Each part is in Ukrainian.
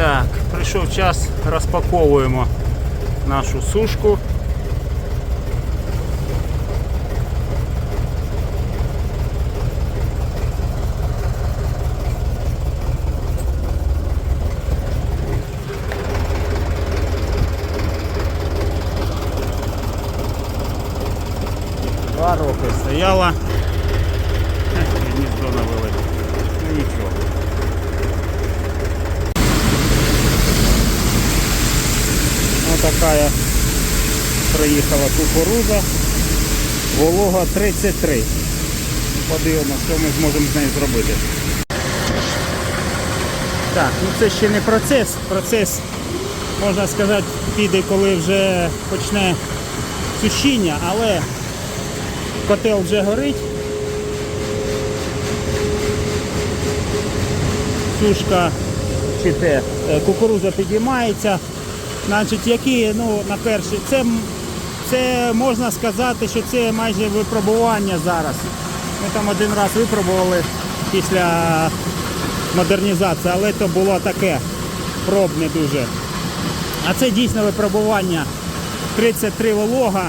Так, прийшов час, розпаковуємо нашу сушку. Два стояла. Ось така проїхала кукуруза. Волога 33. Подивимося, що ми зможемо з нею зробити. Так, ну це ще не процес. Процес, можна сказати, піде, коли вже почне сушіння, але котел вже горить. Сушка чи те, е, кукуруза підіймається. Значить, які, ну, на перший, це, це можна сказати, що це майже випробування зараз. Ми там один раз випробували після модернізації, але це було таке пробне дуже. А це дійсно випробування 33 волога.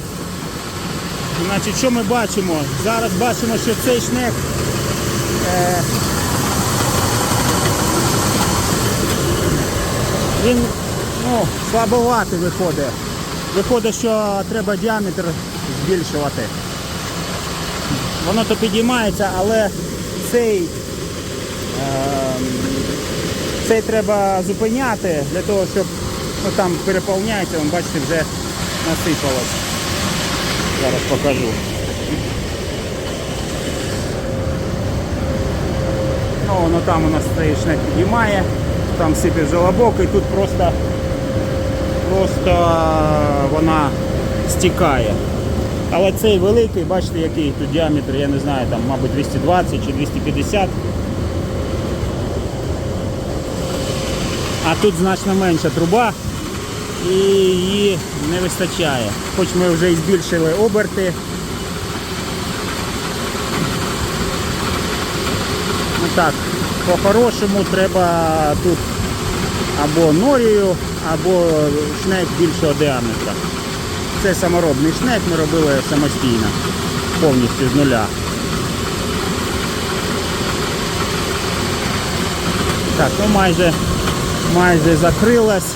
Значить, що ми бачимо? Зараз бачимо, що цей шнек е, він ну, слабоватий виходить. Виходить, що треба діаметр збільшувати. Воно то підіймається, але цей, ем, цей треба зупиняти для того, щоб ну, там переповняється, вон, бачите, вже насипалось. Зараз покажу. Ну, воно там у нас стоїть підіймає, там сипе желобок і тут просто, просто вона стікає. Але цей великий, бачите, який тут діаметр, я не знаю, там, мабуть, 220 чи 250. А тут значно менша труба і її не вистачає. Хоч ми вже і збільшили оберти. Ну так, по-хорошому треба тут або норію, або шнек більшого діаметра. Це саморобний шнек, ми робили самостійно, повністю з нуля. Так, ну майже, майже закрилась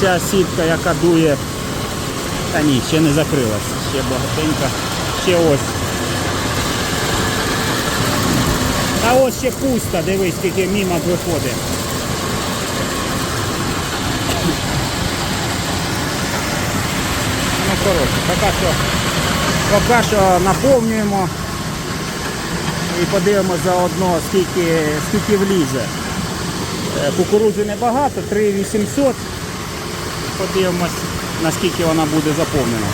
ця сітка, яка дує. Та ні, ще не закрилась, ще багатенько, ще ось. А ось ще пусто, дивись, скільки мімок виходить. Коротше, поки що, поки що наповнюємо і подивимося заодно, скільки, скільки влізе. Е, Кукурудзи небагато, 3800. Подивимось, наскільки вона буде заповнена.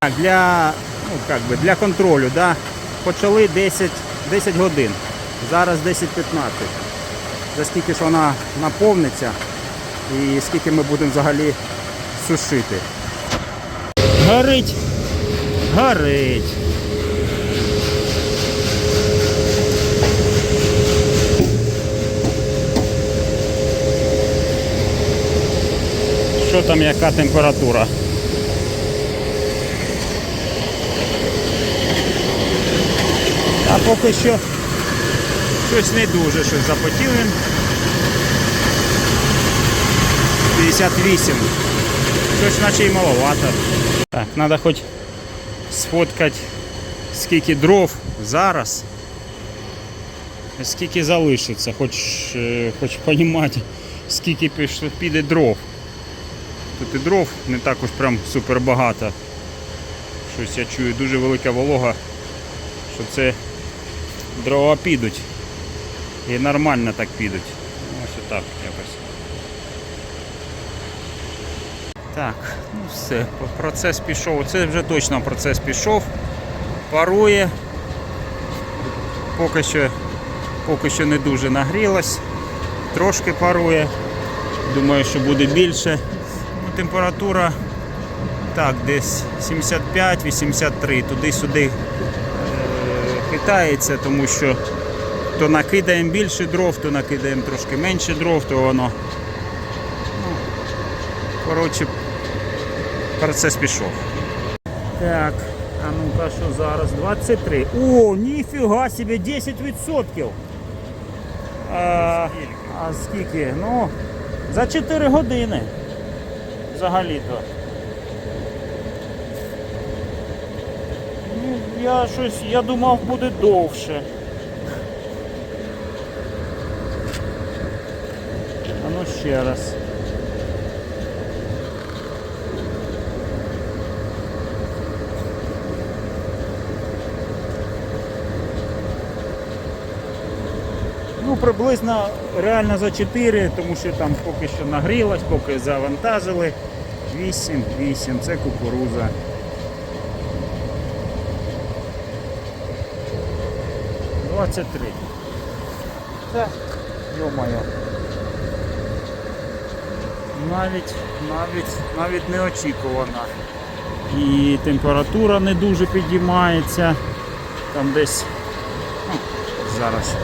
Так, для, ну, как би, для контролю, да, почали 10, 10 годин. Зараз 10-15. За скільки ж вона наповниться і скільки ми будемо взагалі сушити. Горить. Горить. Що там, яка температура? А поки що щось не дуже щось запотіли. 58. Щось наче й маловато. Так, треба хоч сфоткати скільки дров зараз. Скільки залишиться, хоч, е, хоч розуміти, скільки піде дров. Тут і дров не так уж прям супер багато. Щось я чую, дуже велика волога, що це дрова підуть. І нормально так підуть. Ось отак якось. Так, ну все, процес пішов. Це вже точно процес пішов. Парує. Поки що, поки що не дуже нагрілось. Трошки парує. Думаю, що буде більше. Ну, температура так, десь 75-83, туди-сюди е, хитається, тому що то накидаємо більше дров, то накидаємо трошки менше дров, то воно Коротше, процес пішов. Так, а ну-ка, що зараз? 23. О, ніфіга собі, 10%. А, а скільки? Ну, за 4 години. Взагалі-то. Ну, я щось, я думав, буде довше. А ну ще раз. Ну, приблизно реально за 4, тому що там поки що нагрілось, поки завантажили. 8, 8, це кукуруза. Двадцять три. Це, йо-моє. Навіть, навіть, навіть неочікувано. І температура не дуже підіймається. Там десь ну, зараз?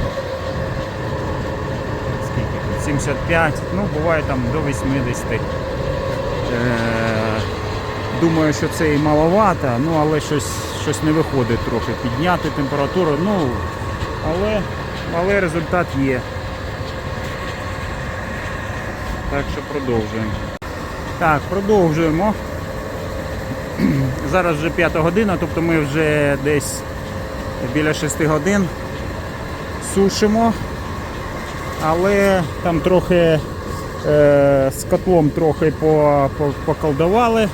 75, ну буває там до 80. Е, думаю, що це і маловато, ну але щось, щось не виходить трохи підняти температуру. Ну, але, але результат є. Так що продовжуємо. Так, продовжуємо. Зараз вже 5 година, тобто ми вже десь біля 6 годин сушимо але там трохи е, з котлом трохи по, по, поколдували е,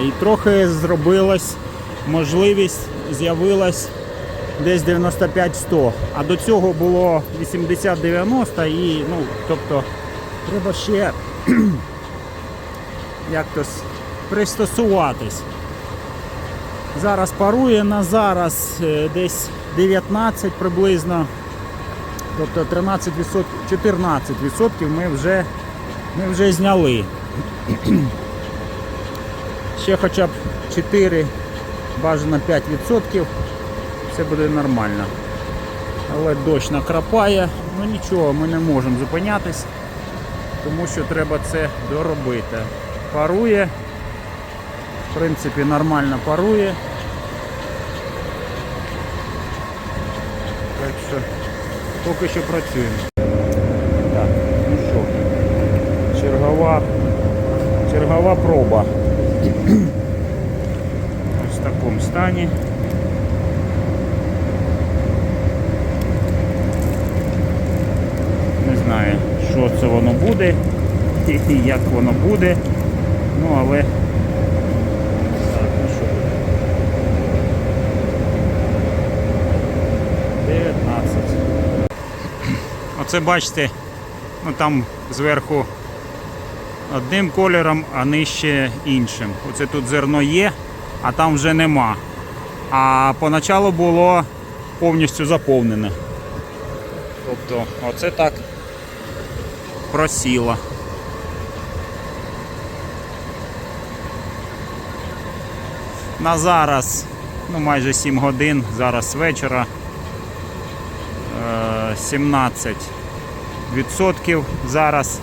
і трохи зробилась можливість, з'явилась десь 95-100, а до цього було 80-90 і ну, тобто треба ще як то пристосуватись. Зараз парує на зараз е, десь 19 приблизно. Тобто 13%, 14% ми вже, ми вже зняли. Ще хоча б 4, бажано 5%, все буде нормально. Але дощ накрапає, ну нічого, ми не можемо зупинятись, тому що треба це доробити. Парує, в принципі, нормально парує. Так що поки що працюємо. Так, ну що, чергова, чергова проба. Ось в такому стані. Не знаю, що це воно буде і як воно буде. Ну але так, ну що тут? 19. Оце бачите, ну там зверху одним кольором, а нижче іншим. Оце тут зерно є, а там вже нема. А поначалу було повністю заповнене. Тобто оце так просіло. На зараз, ну майже 7 годин, зараз вечора. Е, 17 відсотків зараз.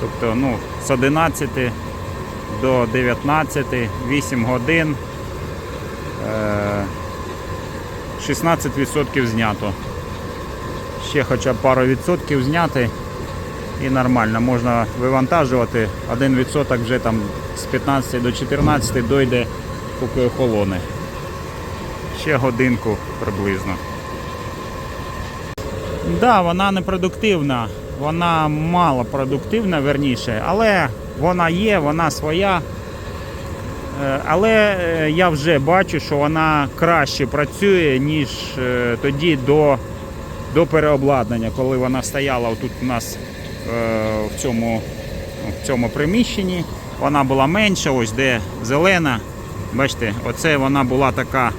Тобто ну, з 11 до 19, 8 годин. е, 16% знято. Ще хоча б пару відсотків зняти і нормально. Можна вивантажувати. Один відсоток вже там з 15 до 14 дойде, поки охолоне. Ще годинку приблизно. Да, вона не продуктивна, вона мало продуктивна, верніше, але вона є, вона своя. Е, Але е, я вже бачу, що вона краще працює, ніж е, тоді до, до переобладнання, коли вона стояла тут у нас в цьому, в цьому приміщенні. Вона була менша, ось де зелена. Бачите, оце вона була така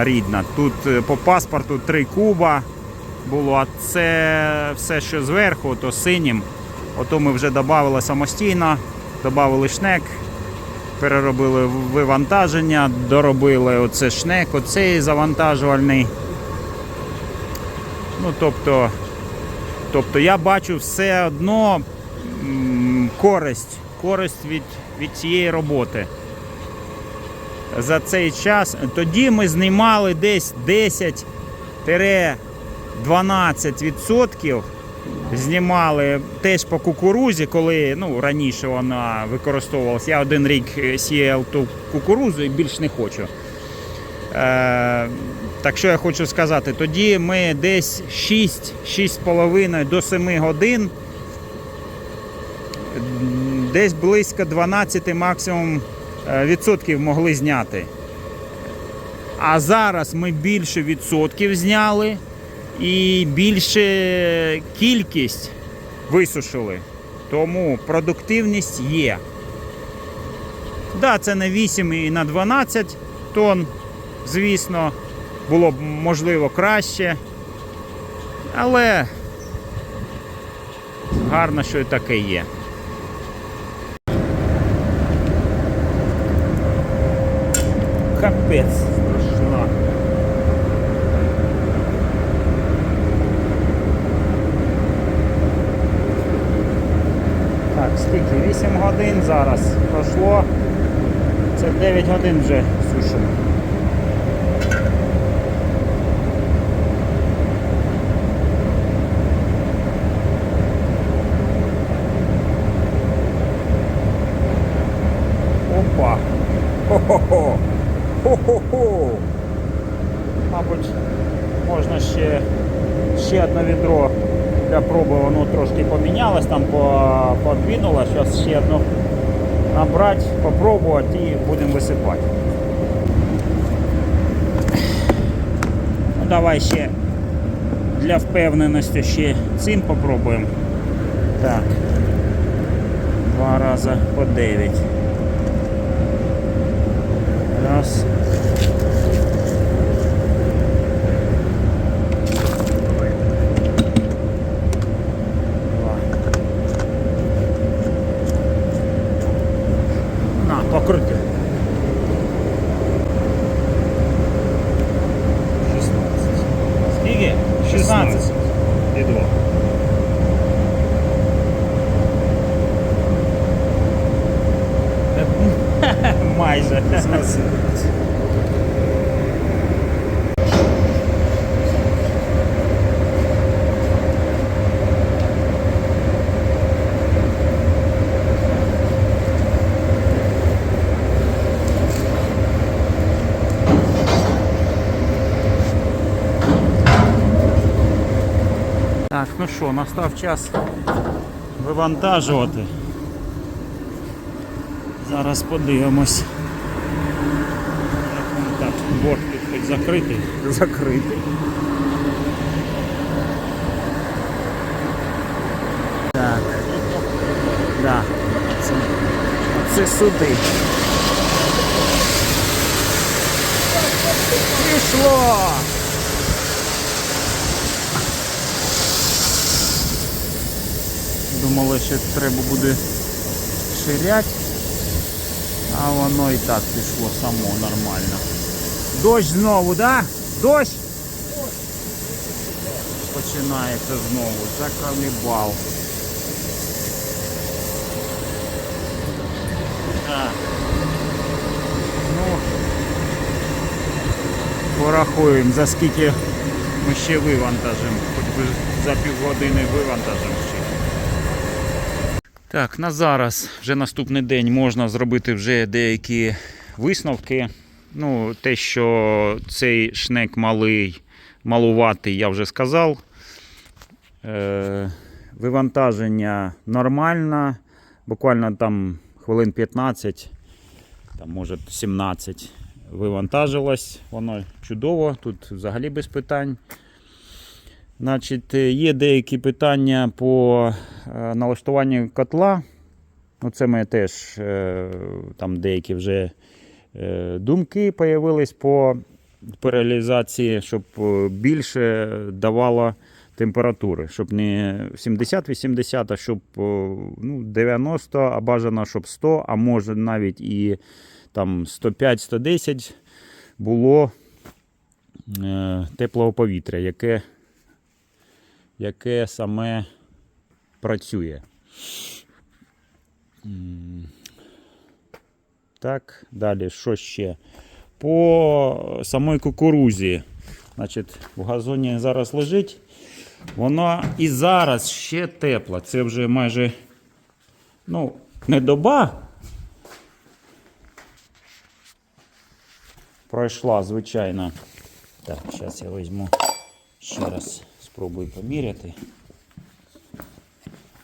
рідна. Тут по паспорту 3 куба було, а це все, що зверху, то синім. Ото ми вже додали самостійно, додали шнек, переробили вивантаження, доробили оце шнек, оцей завантажувальний. Ну, тобто Тобто я бачу все одно користь, користь від, від цієї роботи. За цей час. Тоді ми знімали десь 10-12% знімали теж по кукурузі, коли ну, раніше вона використовувалася. Я один рік е, сіяв ту кукурузу і більш не хочу. Е, так що я хочу сказати, тоді ми десь 6-6,5 до 7 годин, десь близько 12 максимум е, відсотків могли зняти. А зараз ми більше відсотків зняли і більше кількість висушили. Тому продуктивність є. Да, це на 8 і на 12 тонн, звісно, було б можливо краще. Але гарно, що і таке є. Капець страшна. Так, скільки? 8 годин зараз пройшло. Це 9 годин вже сушимо. Опа! Хо-хо-хо! Хо-хо-хо! Мабуть, можна ще, ще одне відро для проби, воно трошки помінялось, там подвинуло. Зараз ще одну набрати, попробувати і будемо висипати. Ну, давай ще для впевненості ще цим попробуємо. Так. Два рази по 9. Раз. Два. На, покрути. 16. Скільки? 16. І 2. Майже. Так, ну що, настав час вивантажувати. Зараз подивимось. Борт тут хоч закритий. Закритий. Так. Да. Це, сюди. Пішло! Думали, що треба буде ширять. А воно і так пішло само нормально. Дощ знову, да? Дощ? Починається знову. Закалібал. Так. Ну, порахуємо, за скільки ми ще вивантажимо. Хоч би за півгодини вивантажимо ще. Так, на зараз, вже наступний день можна зробити вже деякі висновки. Ну, те, що цей шнек малий, малуватий, я вже сказав. Е, вивантаження нормально, буквально там хвилин 15, там, може 17 вивантажилось. Воно чудово, тут взагалі без питань. Значить, є деякі питання по е, налаштуванню котла. Ну, це ми теж е, там деякі вже думки з'явились по реалізації, щоб е, більше давало температури, щоб не 70-80, а щоб е, ну, 90, а бажано, щоб 100, а може навіть і там 105-110 було е, теплого повітря, яке яке саме працює. Так, далі, що ще? По самій кукурузі. Значить, в газоні зараз лежить. Вона і зараз ще тепла. Це вже майже ну, не доба. Пройшла, звичайно. Так, зараз я візьму ще раз спробую поміряти.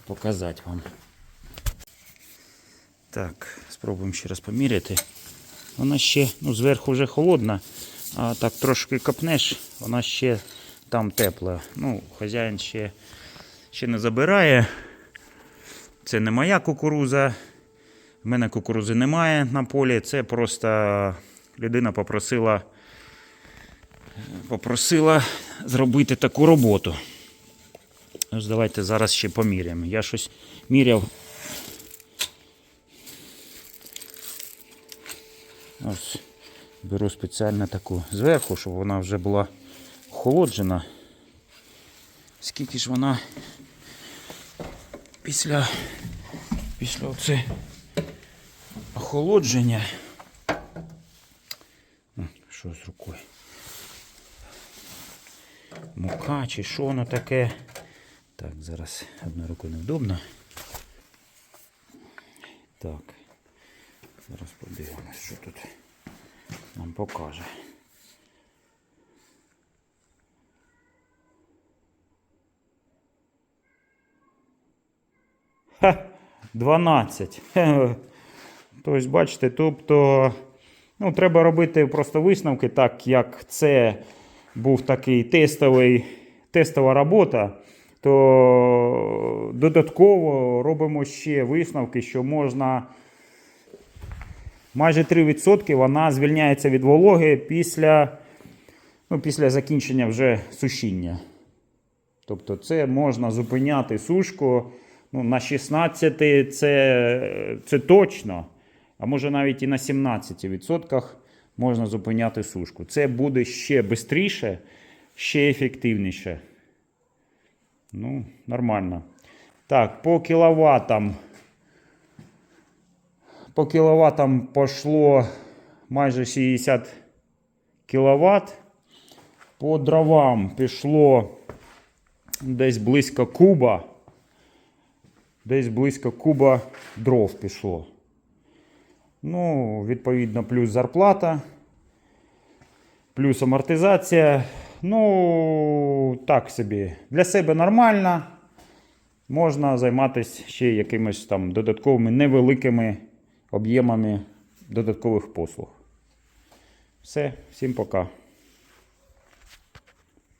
Показати вам. Так, спробуємо ще раз поміряти. Вона ще ну, зверху вже холодна, а так трошки копнеш, вона ще там тепла. Ну, хазяїн ще, ще не забирає. Це не моя кукуруза. В мене кукурузи немає на полі. Це просто людина попросила, попросила зробити таку роботу. Ось давайте зараз ще поміряємо. Я щось міряв. Ось беру спеціально таку зверху, щоб вона вже була охолоджена. Скільки ж вона після, після оце охолодження. Що з рукою? Мука чи що воно таке? Так, зараз одною рукою невдобно. Так. Зараз подивимось, що тут нам покаже. Ха, 12. Тобто, бачите, тобто, ну, треба робити просто висновки, так як це був такий тестовий, тестова робота, то додатково робимо ще висновки, що можна майже 3% вона звільняється від вологи після, ну, після закінчення вже сушіння. Тобто це можна зупиняти сушку ну, на 16 це, це точно, а може навіть і на 17% можна зупиняти сушку. Це буде ще швидше, ще ефективніше. Ну, нормально. Так, по кіловатам. По кіловатам пошло майже 60 кВт. По дровам пішло десь близько куба. Десь близько куба дров пішло. Ну, відповідно, плюс зарплата, плюс амортизація. Ну, так собі. Для себе нормально. Можна займатися ще якимись там додатковими невеликими об'ємами додаткових послуг. Все, всім пока.